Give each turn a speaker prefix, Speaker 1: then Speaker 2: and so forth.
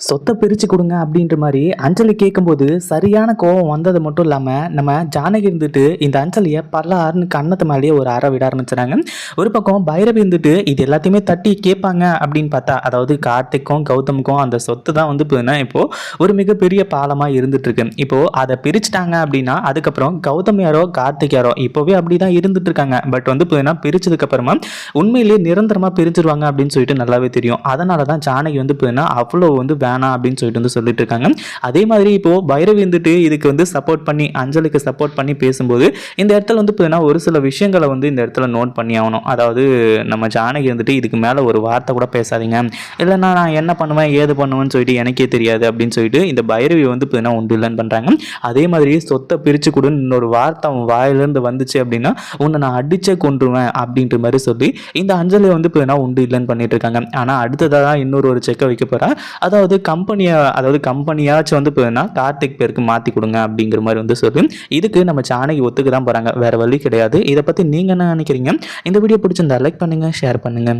Speaker 1: சொத்தை பிரித்து கொடுங்க அப்படின்ற மாதிரி அஞ்சலி கேட்கும்போது சரியான கோவம் வந்தது மட்டும் இல்லாமல் நம்ம ஜானகி இருந்துட்டு இந்த அஞ்சலியை பல்லாருன்னு கண்ணத்து மேலேயே ஒரு அற விட ஆரம்பிச்சுறாங்க ஒரு பக்கம் பைரவி இருந்துட்டு இது எல்லாத்தையுமே தட்டி கேட்பாங்க அப்படின்னு பார்த்தா அதாவது கார்த்திக்கும் கௌதமுக்கும் அந்த சொத்து தான் வந்து பார்த்தீங்கன்னா இப்போது ஒரு மிகப்பெரிய பாலமாக இருந்துட்டுருக்கு. இப்போது அதை பிரிச்சுட்டாங்க அப்படின்னா அதுக்கப்புறம் கௌதம் யாரோ கார்த்திக் யாரோ இப்போவே அப்படி தான் இருந்துட்டு இருக்காங்க பட் வந்து பார்த்தீங்கன்னா பிரித்ததுக்கப்புறமா உண்மையிலேயே நிரந்தரமாக பிரிச்சிருவாங்க அப்படின்னு சொல்லிட்டு நல்லாவே தெரியும். அதனால தான் ஜானகி வந்து பார்த்தீங்கன்னா அவ்வளோ வந்து வேணாம் அப்படின்னு சொல்லிட்டு வந்து சொல்லிட்டு இருக்காங்க அதே மாதிரி இப்போ பைரவி வந்துட்டு இதுக்கு வந்து சப்போர்ட் பண்ணி அஞ்சலுக்கு சப்போர்ட் பண்ணி பேசும்போது இந்த இடத்துல வந்து பார்த்தீங்கன்னா ஒரு சில விஷயங்களை வந்து இந்த இடத்துல நோட் பண்ணி ஆகணும். அதாவது நம்ம ஜானகி வந்துட்டு இதுக்கு மேலே ஒரு வார்த்தை கூட பேசாதீங்க. இல்லைன்னா நான் என்ன பண்ணுவேன் ஏது பண்ணுவேன்னு சொல்லிட்டு எனக்கே தெரியாது அப்படின்னு சொல்லிட்டு இந்த பைரவி வந்து பார்த்தீங்கன்னா உண்டு இல்லைன்னு பண்ணுறாங்க அதே மாதிரி சொத்தை பிரித்து கொடுன்னு இன்னொரு வார்த்தை அவன் வாயிலேருந்து வந்துச்சு அப்படின்னா உன்னை நான் அடிச்சே கொண்டுருவேன் அப்படின்ற மாதிரி சொல்லி இந்த அஞ்சலி வந்து பார்த்தீங்கன்னா உண்டு இல்லைன்னு பண்ணிட்டு இருக்காங்க. ஆனால் அடுத்ததாக தான் இன்னொரு ஒரு செக்கை வைக்க போகிறா அதாவது கம்பெனியை அதாவது கம்பெனியாச்சும் வந்து பார்த்தீங்கன்னா கார்த்திக் பேருக்கு மாற்றி கொடுங்க அப்படிங்கிற மாதிரி வந்து சொல்லி இதுக்கு நம்ம சாணகி ஒத்துக்க தான் போகிறாங்க வேறு வழி கிடையாது. இதை பற்றி நீங்கள் என்ன நினைக்கிறீங்க? இந்த வீடியோ பிடிச்சிருந்தா லைக் பண்ணுங்கள் ஷேர் பண்ணுங்கள்